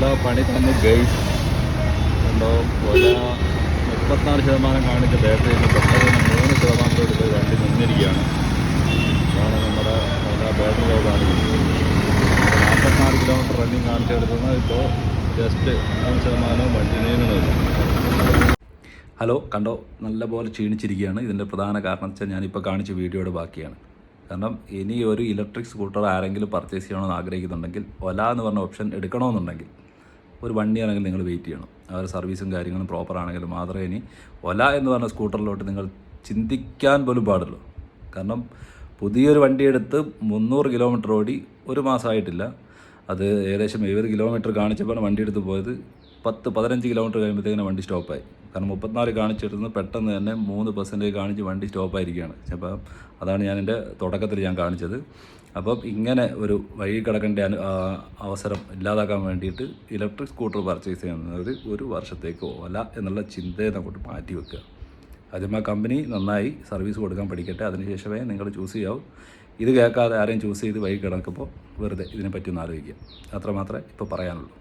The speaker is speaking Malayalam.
ഒല പണി തന്നു ഗൈസ്. ഉണ്ടോ കൊല മുപ്പത്തിനാല് ശതമാനം കാണിച്ച ബാറ്ററിയിൽ പെട്ടെന്ന് മൂന്ന് ശതമാനത്തോട് പോയി വണ്ടി നിന്നിരിക്കുകയാണ്. അതാണ് നമ്മുടെ ഒല ബാറ്ററി ലോ കാണിക്കുന്നത് നാൽപ്പത്തിനാല് കിലോമീറ്റർ റണ്ണിങ് കാണിച്ചെടുത്തുന്ന ഇപ്പോൾ ജസ്റ്റ് മൂന്ന് ശതമാനവും വണ്ടി നീങ്ങുന്നില്ല ഹലോ കണ്ടോ? നല്ലപോലെ ക്ഷീണിച്ചിരിക്കുകയാണ്. ഇതിന്റെ പ്രധാന കാരണം വെച്ചാൽ ഞാനിപ്പോൾ കാണിച്ച വീഡിയോയുടെ ബാക്കിയാണ്. കാരണം ഇനി ഒരു ഇലക്ട്രിക് സ്കൂട്ടർ ആരെങ്കിലും പർച്ചേസ് ചെയ്യണമെന്ന് ആഗ്രഹിക്കുന്നുണ്ടെങ്കിൽ ഒല എന്ന് പറഞ്ഞ ഓപ്ഷൻ എടുക്കണമെന്നുണ്ടെങ്കിൽ ഒരു വണ്ടി ആണെങ്കിൽ നിങ്ങൾ വെയിറ്റ് ചെയ്യണം. അവരുടെ സർവീസും കാര്യങ്ങളും പ്രോപ്പർ ആണെങ്കിൽ മാത്രമേ ഇനി ഒല എന്ന് പറഞ്ഞ സ്കൂട്ടറിലോട്ട് നിങ്ങൾ ചിന്തിക്കാൻ പോലും പാടുള്ളൂ. കാരണം പുതിയൊരു വണ്ടി എടുത്ത് മുന്നൂറ് കിലോമീറ്റർ ഓടി ഒരു മാസമായിട്ടില്ല അത് ഏകദേശം എഴുപത് കിലോമീറ്റർ കാണിച്ചപ്പോഴാണ് വണ്ടി എടുത്ത് പോയത്. പത്ത് പതിനഞ്ച് കിലോമീറ്റർ കഴിയുമ്പോഴത്തേക്കിനും വണ്ടി സ്റ്റോപ്പായി കാരണം മുപ്പത്തിനാല് കാണിച്ചിരുന്ന് പെട്ടെന്ന് തന്നെ മൂന്ന് പെർസെന്റേജ് കാണിച്ച് വണ്ടി സ്റ്റോപ്പായിരിക്കുകയാണ് അപ്പോൾ അതാണ് ഞാൻ എന്റെ തുടക്കത്തിൽ ഞാൻ കാണിച്ചത്. അപ്പം ഇങ്ങനെ ഒരു വഴി കിടക്കേണ്ട അവസരം ഇല്ലാതാക്കാൻ വേണ്ടിയിട്ട് ഇലക്ട്രിക് സ്കൂട്ടർ പർച്ചേസ് ചെയ്യുന്നത് ഒരു വർഷത്തേക്കോ അല്ല എന്നുള്ള ചിന്തയെ അങ്ങോട്ട് മാറ്റി വെക്കുക. ആദ്യം ആ കമ്പനി നന്നായി സർവീസ് കൊടുക്കാൻ പഠിക്കട്ടെ. അതിനുശേഷമേ നിങ്ങൾ ചൂസ് ചെയ്യാവൂ. ഇത് കേൾക്കാതെ ആരെയും ചൂസ് ചെയ്ത് വഴി കിടക്കുമ്പോൾ വെറുതെ ഇതിനെപ്പറ്റി ഒന്ന് ആലോചിക്കുക. അത്രമാത്രമേ ഇപ്പോൾ പറയാനുള്ളൂ.